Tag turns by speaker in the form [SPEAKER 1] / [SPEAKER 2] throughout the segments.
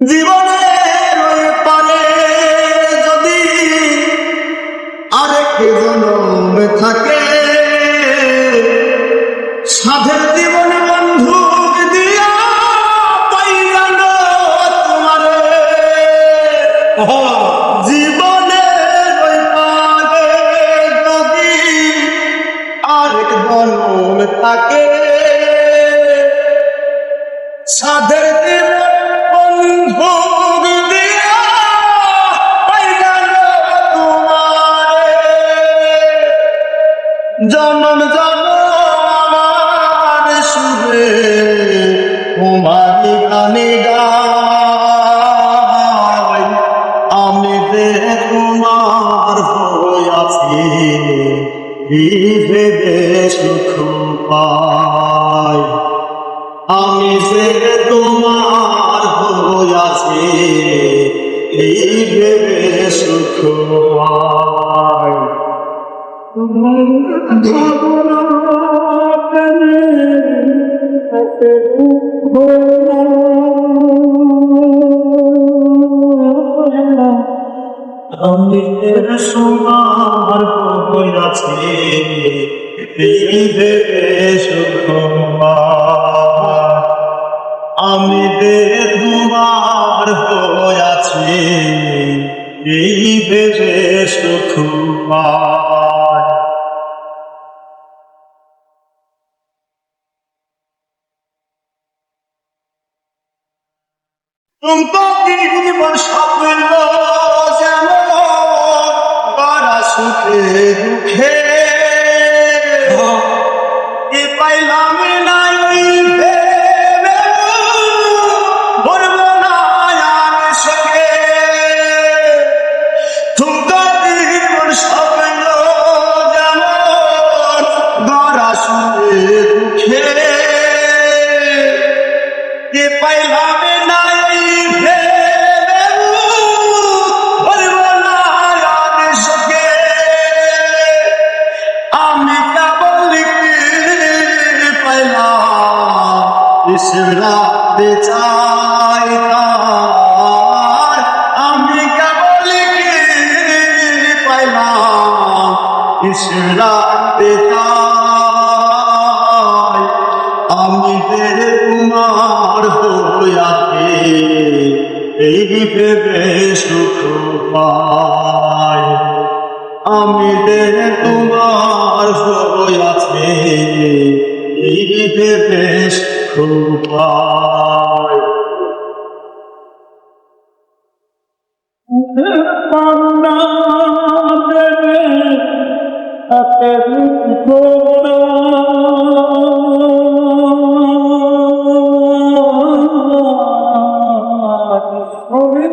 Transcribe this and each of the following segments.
[SPEAKER 1] জীবনের পারে যদি আরেক জন্ম থাকে সাধের জীবন জনম জনম আমার সুরে তোমারি গানে গাই আমি দে তোমার হইয়াছি ভেবে সুখ পাই। আমি সে তোমার হইয়াছি এই ভেবে সুখ পাই। এই ভেবে সুখ পাই। আমি তোমার হইয়াছে এই ভেবে সুখ স্বপ্ন যেমন সুখে দুঃখে। এ পাইলাম না পাইলাম ইসরাতে আমি কেবল পাইলাম ইসরাতে চাই আমি যে তোমার হইয়াতে এই ভেবে সুখ পাই। আমি যে তোমার হইয়াছে এই ভেবে সুখ পাই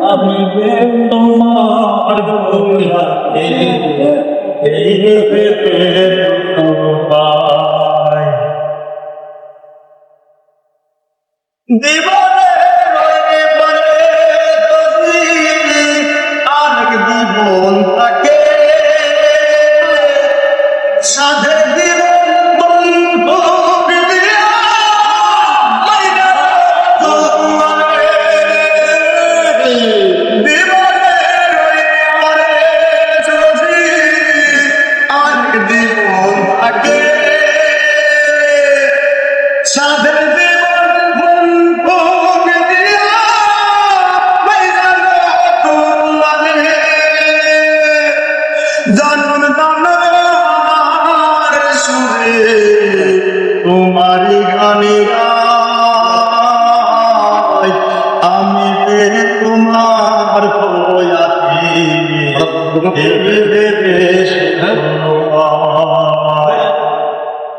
[SPEAKER 1] আমি যে তোমার হইয়াছে এই জীবনে রয়ে তোমারি গানে আমি তোমার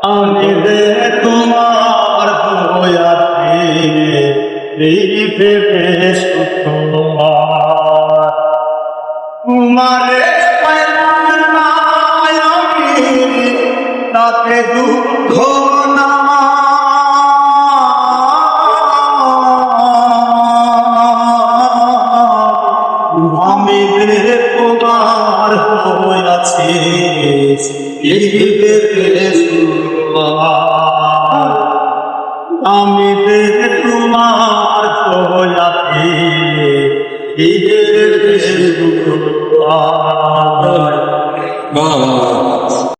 [SPEAKER 1] আমি যে তোমার তোমারে না তাতে দুঃখ আমি তোমার হইয়াছি ঈদের